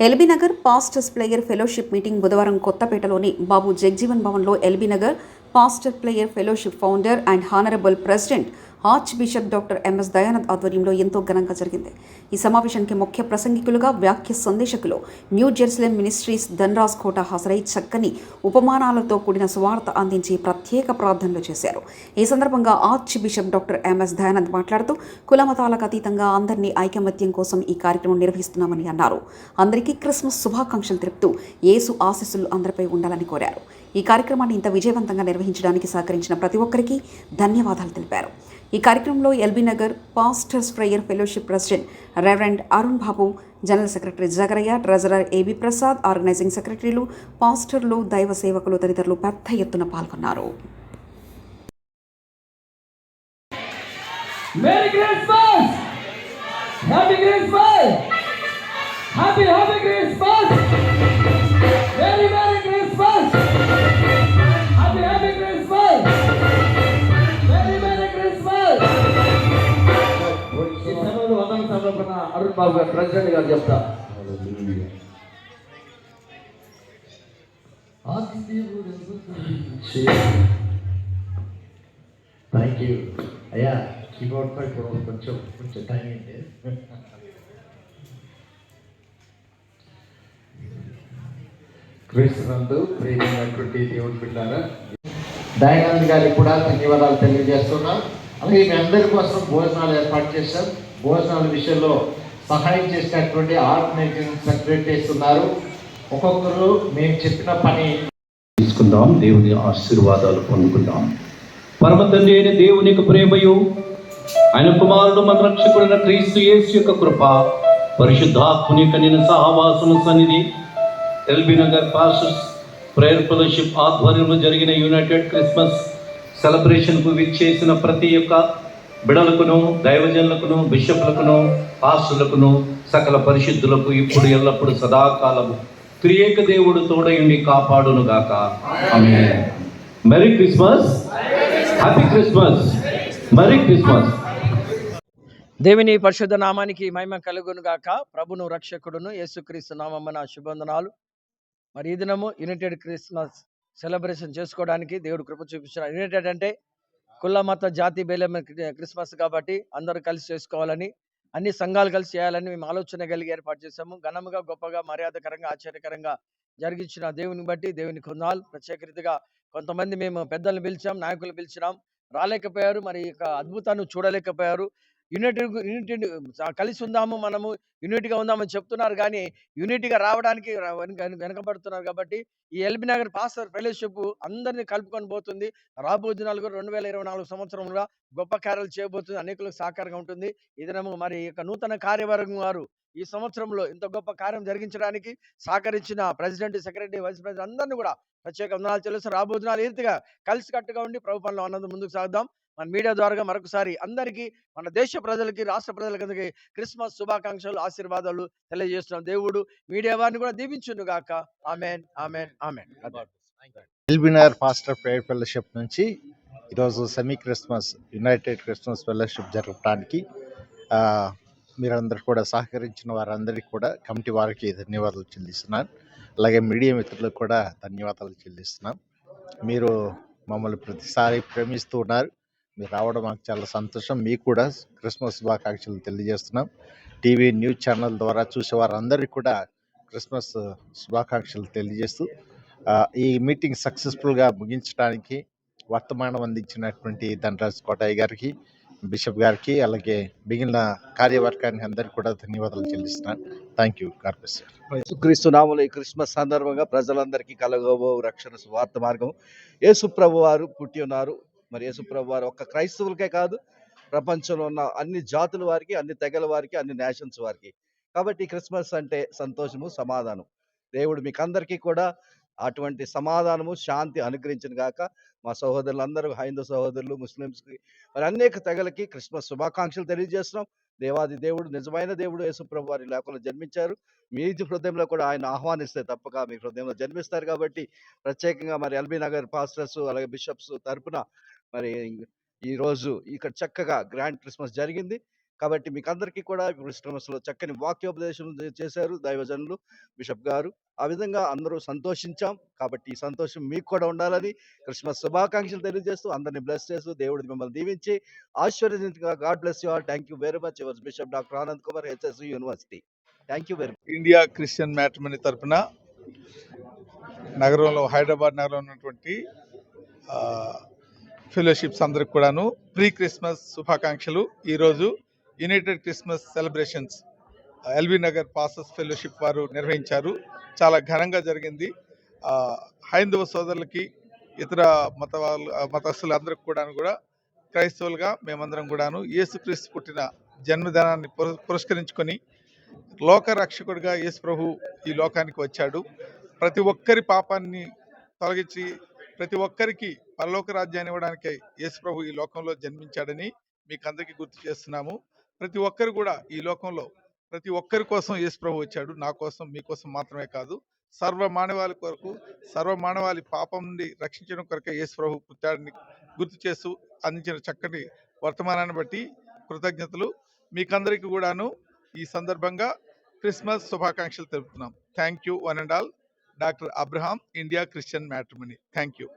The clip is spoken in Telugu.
LB Nagar pastors prayer fellowship meeting బుధవారం కొత్తపేటలోని బాబు జగ్జీవన్ భవన్లో LB Nagar pastor prayer fellowship founder and honourable president archbishop doctor MS Dayanand ఆధ్వర్యంలో ఎంతో ఘనంగా జరిగింది. ఈ సమావేశానికి ముఖ్య ప్రసంగికులుగా వ్యాఖ్య సందేశకులు new Jerusalem ministries Dhanraj Kota హాజరై చక్కని ఉపమానాలతో కూడిన సువార్త అందించి ప్రత్యేక ప్రార్థనలు చేశారు. ఈ సందర్భంగా archbishop doctor MS Dayanand మాట్లాడుతూ కులమతాలకు అతీతంగా అందరినీ ఐకమత్యం కోసం ఈ కార్యక్రమం నిర్వహిస్తున్నామని అన్నారు. అందరికీ క్రిస్మస్ శుభాకాంక్షలు తెలుపుతూ యేసు ఆశీస్సులు అందరిపై ఉండాలని కోరారు. ఈ కార్యక్రమాన్ని ఇంత విజయవంతంగా నిర్వహించడానికి సహకరించిన ప్రతి ఒక్కరికి ధన్యవాదాలు తెలిపారు. ఈ కార్యక్రమంలో LB Nagar pastors prayer fellowship president reverend Arun Babu general secretary Jagaraiah treasurer AB Prasad organizing సెక్రటరీలు పాస్టర్లు దైవ సేవకులు తదితరులు పెద్ద ఎత్తున పాల్గొన్నారు. బాబు గారు ప్రెసిడెంట్ గారు చెప్తా. థ్యాంక్ యూ అయ్యా కీబోర్డ్ పై కొంచెం కొంచెం టైం అయింది క్రీస్తునందు ప్రేమైనటువంటి దేవుని బిడ్డారా దయానంద్ గారికి కూడా ధన్యవాదాలు తెలియజేస్తున్నాం. అలాగే మీ అందరి కోసం భోజనాలు ఏర్పాటు చేశాం. భోజనాల విషయంలో సహాయం చేసినటువంటి ఆర్గనైజింగ్ సెక్రటరీస్ ఉన్నారు ఒక్కొక్కరు మేము చెప్పిన పని తీసుకుందాం దేవుని ఆశీర్వాదాలు పొందుకుందాం. పరమ తండ్రి అయిన దేవుని యొక్క ప్రేమయు ఆయన కుమారుడు మన రక్షకుడైన క్రీస్తు యేసు యొక్క కృప పరిశుద్ధాత్ముని యొక్క నిన్న సహవాసము సన్నిధి LB Nagar pastors prayer fellowship ఆధ్వర్యంలో జరిగిన యునైటెడ్ క్రిస్మస్ సెలబ్రేషన్కు విచ్చేసిన ప్రతి ఒక్క బిడలకును దైవజనులకును బిషప్లకును పాస్టులకును సకల పరిశుద్ధులకు ఇప్పుడు ఎల్లప్పుడు సదాకాలము. త్రియేక దేవుడు తోడయుండి కాపాడును గాక. Amen. Merry Christmas. Happy Christmas. Merry Christmas. దేవుని పరిశుద్ధ నామానికి మహిమ కలుగును గాక. ప్రభును రక్షకుడును యేసుక్రీస్తు నామమ్మన శుభవందనాలు. మరి ఈ దినము యునైటెడ్ క్రిస్మస్ సెలబ్రేషన్ చేసుకోవడానికి దేవుడు కృప చూపించిన. యునైటెడ్ అంటే కుల మత జాతి బేలం క్రిస్మస్ కాబట్టి అందరూ కలిసి చేసుకోవాలని అన్ని సంఘాలు కలిసి చేయాలని మేము ఆలోచన కలిగి ఏర్పాటు చేశాము. ఘనముగా గొప్పగా మర్యాదకరంగా ఆశ్చర్యకరంగా జరిగించిన దేవుని బట్టి దేవుని కొందాలు. ప్రత్యేక రీతిగా కొంతమంది మేము పెద్దలను పిలిచాం నాయకులు పిలిచినాం. రాలేకపోయారు. మరి యొక్క అద్భుతాన్ని చూడలేకపోయారు. యునైటెడ్ యూనిటీ కలిసి ఉందాము మనము యూనిటీగా ఉందామని చెప్తున్నారు కానీ యూనిటీగా రావడానికి వెనుక వెనకబడుతున్నారు కాబట్టి ఈ ఎల్బీ నగర్ పాస్టర్ ఫెలోషిప్ అందరినీ కలుపుకొని పోతుంది. రాబో దినాలు కూడా రెండు వేల ఇరవై నాలుగు సంవత్సరంలో గొప్ప కార్యాలు చేయబోతుంది. అనేకులకు సహకారంగా ఉంటుంది. ఇదనము మరి ఈ యొక్క నూతన కార్యవర్గం వారు ఈ సంవత్సరంలో ఇంత గొప్ప కార్యం జరిగించడానికి సహకరించిన ప్రెసిడెంట్ సెక్రటరీ వైస్ ప్రెసిడెంట్ అందరినీ కూడా ప్రత్యేక వందనాలు తెలుసు. రాబోయే ఈ రీతిగా కలిసి కట్టుగా ఉండి ప్రభు పనులు అన్నది ముందుకు సాగుదాం. మన మీడియా ద్వారా మరొకసారి అందరికీ మన దేశ ప్రజలకి రాష్ట్ర ప్రజలకి క్రిస్మస్ శుభాకాంక్షలు ఆశీర్వాదాలు తెలియజేస్తున్నాం. దేవుడు మీడియా వారిని కూడా దీవించును గాక. Amen amen amen. ఎల్బినర్ pastor prayer fellowship నుంచి ఈరోజు semi Christmas united Christmas fellowship జరపడానికి ఆ, మీరందరూ కూడా సహకరించిన వారందరికీ కూడా కమిటీ వారికి ధన్యవాదాలు చెల్లిస్తున్నాను. అలాగే మీడియా మిత్రులకు కూడా ధన్యవాదాలు చెల్లిస్తున్నాం. మీరు మమ్మల్ని ప్రతిసారి ప్రేమిస్తూ ఉన్నారు. మీరు రావడం మాకు చాలా సంతోషం. మీకు కూడా క్రిస్మస్ శుభాకాంక్షలు తెలియజేస్తున్నాం. టీవీ న్యూస్ ఛానల్ ద్వారా చూసే వారందరికీ కూడా క్రిస్మస్ శుభాకాంక్షలు తెలియజేస్తూ ఈ మీటింగ్ సక్సెస్ఫుల్గా ముగించడానికి వర్తమానం అందించినటువంటి ధనరాజ్ కోటయ్య గారికి బిషప్ గారికి అలాగే మిగిలిన కార్యవర్గానికి అందరికీ కూడా ధన్యవాదాలు చెల్లిస్తున్నాను థ్యాంక్ యూ. కార్పొరేట్ యేసుక్రీస్తు నామములో ఈ క్రిస్మస్ సందర్భంగా ప్రజలందరికీ కలగబో రక్షణ సువార్త మార్గం. యేసు ప్రభు వారు పుట్టి ఉన్నారు. మరి యేసుప్రభు వారు ఒక్క క్రైస్తవులకే కాదు ప్రపంచంలో ఉన్న అన్ని జాతుల వారికి అన్ని తెగల వారికి అన్ని నేషన్స్ వారికి. కాబట్టి క్రిస్మస్ అంటే సంతోషము సమాధానం. దేవుడు మీకు అందరికీ కూడా అటువంటి సమాధానము శాంతి అనుగ్రహించిన గాక మా సహోదరులందరూ హైందవ సహోదరులు ముస్లిమ్స్కి మరి అనేక తెగలకి క్రిస్మస్ శుభాకాంక్షలు తెలియజేస్తున్నాం. దేవాది దేవుడు నిజమైన దేవుడు యేసుప్రభు వారి లేకుండా జన్మించారు. మీ హృదయంలో కూడా ఆయన ఆహ్వానిస్తే తప్పక మీ హృదయంలో జన్మిస్తారు కాబట్టి ప్రత్యేకంగా మరి ఎల్బీ నగర్ పాస్టర్స్ అలాగే బిషప్స్ తరపున మరి ఈరోజు ఇక్కడ చక్కగా గ్రాండ్ క్రిస్మస్ జరిగింది. కాబట్టి మీకు అందరికీ కూడా క్రిస్మస్లో చక్కని వాక్యోపదేశం చేశారు దైవజనులు బిషప్ గారు. ఆ విధంగా అందరూ సంతోషించాం. కాబట్టి ఈ సంతోషం మీకు కూడా ఉండాలని క్రిస్మస్ శుభాకాంక్షలు తెలియజేస్తూ అందరిని బ్లెస్ చేస్తూ దేవుడు మిమ్మల్ని దీవించి ఆశీర్వదించగా God bless you all. Thank you very much. Your bishop doctor Anand Kumar HS university. Thank you very India Christian matrimony తరపున నగరంలో హైదరాబాద్ నగరంలో ఉన్నటువంటి ఫెలోషిప్స్ అందరికి కూడాను. ప్రీ క్రిస్మస్ శుభాకాంక్షలు. ఈరోజు united Christmas celebrations LB Nagar పాసస్ fellowship వారు నిర్వహించారు. చాలా ఘనంగా జరిగింది. హైందవ సోదరులకి ఇతర మత వాళ్ళు మతస్థులందరికి కూడాను కూడా క్రైస్తవులుగా మేమందరం కూడాను యేసుక్రీస్తు పుట్టిన జన్మదినాన్ని పుర- పురస్కరించుకొని లోక రక్షకుడిగా యేసు ప్రభు ఈ లోకానికి వచ్చాడు. ప్రతి ఒక్కరి పాపాన్ని తొలగించి ప్రతి ఒక్కరికి పరలోక రాజ్యాన్ని ఇవ్వడానికే యేసు ప్రభు ఈ లోకంలో జన్మించాడని మీకు అందరికీ గుర్తు చేస్తున్నాము. ప్రతి ఒక్కరు కూడా ఈ లోకంలో ప్రతి ఒక్కరి కోసం యేసు ప్రభు వచ్చాడు. నా కోసం మీకోసం మాత్రమే కాదు. సర్వ మానవాళి కొరకు సర్వ మానవాళి పాపం నుండి రక్షించడం కొరకే యేసు ప్రభు పుట్టాడని గుర్తు చేస్తూ అందించిన చక్కటి వర్తమానాన్ని బట్టి కృతజ్ఞతలు. మీకందరికీ కూడాను ఈ సందర్భంగా క్రిస్మస్ శుభాకాంక్షలు తెలుపుతున్నాం. Thank you one and all. Doctor Abraham India Christian matrimony thank you